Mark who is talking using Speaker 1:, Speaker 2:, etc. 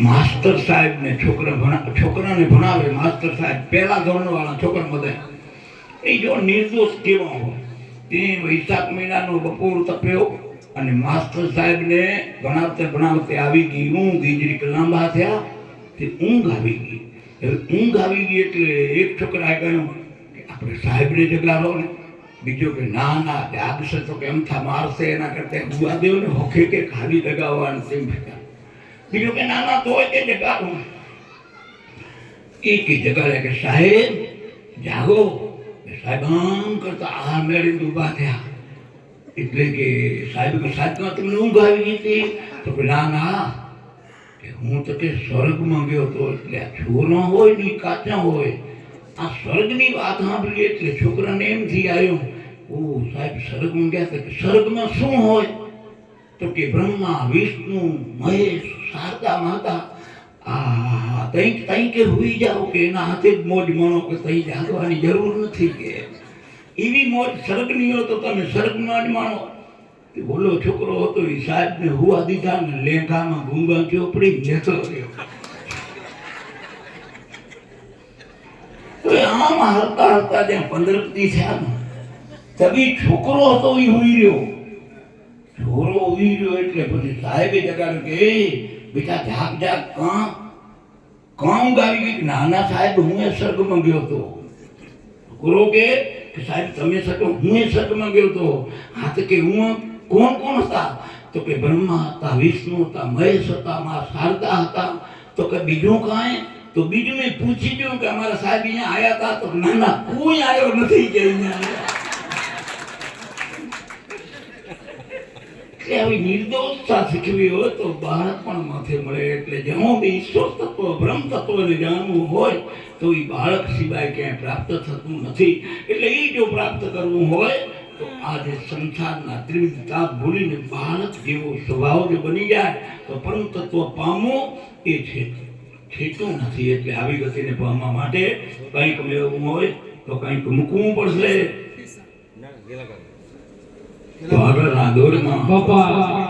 Speaker 1: માસ્તર સાહેબ ને છોકરા ભણા, છોકરાને ભણાવે માસ્તર સાહેબ. પહેલા ધોરણવાળા છોકરા બધા. એ જો નિર્દોષ કેવા હોય. તે વૈશાખ મહિનાનો બપોર તપ્યો અને માસ્તર સાહેબને ભણાવતે ભણાવતે આવી ગઈ. ઊંઘ વીજળી લાંબા થયા, તે ઊંઘ આવી ગઈ. હવે ઊંઘ આવી ગઈ એટલે એક છોકરાએ કહ્યું આપણે સાહેબને જગાડો ને. બીજો કે ના ના જાગશે તો કેમ થા, મારશે એના કરતા. બુઆ હોખે કે ખાલી લગાવવાનું સિંહ. બીજો કે ના ના તોય કે જગાડો એ કે જગાડે કે સાહેબ જાગો એ સાહેબ આમ કરતા આ મેળીને ઊભા થયા એટલે કે સાહેબ કે સાહેબમાં તમને ઊંઘ આવી ગઈ હતી તો કે ના ના કે હું તો કે સ્વર્ગમાં ગયો તો એટલે આ છોરો હોય ને ઈ કાચા હોય આ સ્વર્ગની વાત સાંભળી એટલે છોકરાને એમ થી આવ્યો ઓ સાહેબ સ્વર્ગમાં ગયા હતા કે સ્વર્ગમાં શું હોય તો કે બ્રહ્મા વિષ્ણુ મહેશ શારદા માતા આ તઈ તઈ કે જાઓ કે એના હાથે જ મોજ મણો કે તઈ જાગવાની જરૂર નથી કે. એવી મોજ સ્વર્ગની હોય તો તમે સ્વર્ગમાં જ માણો. બોલો છોકરો હતો એ સાહેબને હુવા દીધા ને લેંઘામાં ગુંગા ચોપડી જતો રહ્યો. આમાં હલતા હલતા ત્યાં પંદર દી થયા તબી છોકરો હતો એ હુઈ રહ્યો. છોરો ઉઈ રહ્યો એટલે પછી સાહેબે જગાડ્યો કે "એ, બેટા જાગ જાગ કાં? કાં ગાવી ગઈ નાના સાહેબ હું એ સ્વર્ગમાં ગયો હતો? ગુરુ કે સાહેબ, તમે સર્ગ, હું એ સ્વર્ગમાં ગયો હતો? હા, તો કે હું કોણ કોણ હતા? તો કે બ્રહ્મા હતા, વિષ્ણુ હતા, મહેશ હતા, મા શારદા હતા. તો કે બીજું કાંઈ? તો બીજું મેં પૂછી ગયું કે અમારા સાહેબ અહીંયા આવ્યા હતા, તો ના ના કોઈ આવ્યો નથી કે અહીંયા. એટલે આવી નિર્દોષતા શીખવી હોય તો બાળક માથે મળે. એટલે જ્યાં બી ઈશ્વર તત્વ, બ્રહ્મ તત્વને જાણવું હોય તો એ બાળક સિવાય ક્યાંય પ્રાપ્ત થતું નથી. એટલે એ જો પ્રાપ્ત કરવું હોય તો આજે સંસારના ત્રિવિધતા ભૂલીને બાળક જેવો સ્વભાવ જો બની જાય તો પરમ તત્વ પામવું એ છે. છેતું નથી. એટલે આવી ગતિને પામવા માટે કંઈક મેળવવું હોય તો કંઈક મૂકવું પડશે. તો આગળના દોરમાં
Speaker 2: બાપા